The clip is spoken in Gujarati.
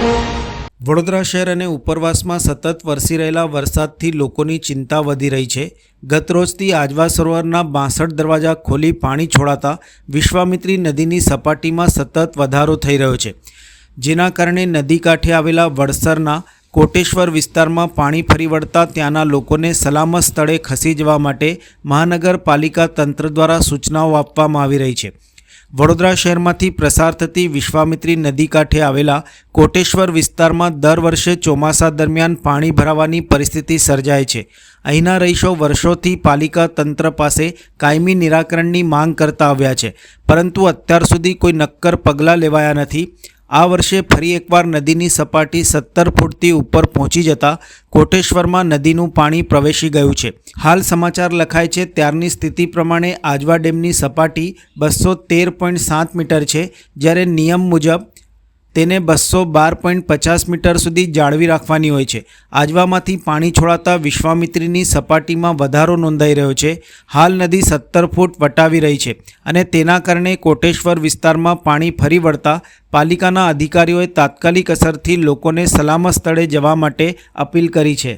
વડોદરા શહેર અને ઉપરવાસમાં સતત વરસી રહેલા વરસાદથી લોકોની ચિંતા વધી રહી છે. ગતરોજથી આજવા સરોવરના બાસઠ દરવાજા ખોલી પાણી છોડાતા વિશ્વામિત્રી નદીની સપાટીમાં સતત વધારો થઈ રહ્યો છે. જેના કારણે નદી કાંઠે આવેલા વડસરના કોટેશ્વર વિસ્તારમાં પાણી ફરી વળતા ત્યાંના લોકોને સલામત સ્થળે ખસી જવા માટે મહાનગરપાલિકા તંત્ર દ્વારા સૂચનાઓ આપવામાં આવી રહી છે. વડોદરા શહેરમાંથી પ્રસાર થતી વિશ્વામિત્રી નદી કાંઠે આવેલા કોટેશ્વર વિસ્તારમાં દર વર્ષે ચોમાસા દરમિયાન પાણી ભરાવાની પરિસ્થિતિ સર્જાય છે. અહીંના રહીશો વર્ષોથી પાલિકા તંત્ર પાસે કાયમી નિરાકરણની માંગ કરતા આવ્યા છે. પરંતુ અત્યાર સુધી કોઈ નક્કર પગલાં લેવાયા નથી. આ વર્ષે ફરી એકવાર નદીની સપાટી સત્તર ફૂટથી ઉપર પહોંચી જતા કોટેશ્વરમાં નદીનું પાણી પ્રવેશી ગયું છે. હાલ સમાચાર લખાય છે, ત્યારની સ્થિતિ પ્રમાણે આજવા ડેમની સપાટી બસો તેર પોઈન્ટ સાત મીટર છે, જ્યારે નિયમ મુજબ તેને બસો બાર પોઈન્ટ પચાસ મીટર સુધી જાળવી રાખવાની હોય છે. આજવામાંથી પાણી છોડાતા વિશ્વામિત્રીની સપાટીમાં વધારો નોંધાઈ રહ્યો છે. હાલ નદી સત્તર ફૂટ વટાવી રહી છે અને તેના કારણે કોટેશ્વર વિસ્તારમાં પાણી ફરી વળતા પાલિકાના અધિકારીઓએ તાત્કાલિક અસરથી લોકોને સલામત સ્થળે જવા માટે અપીલ કરી છે.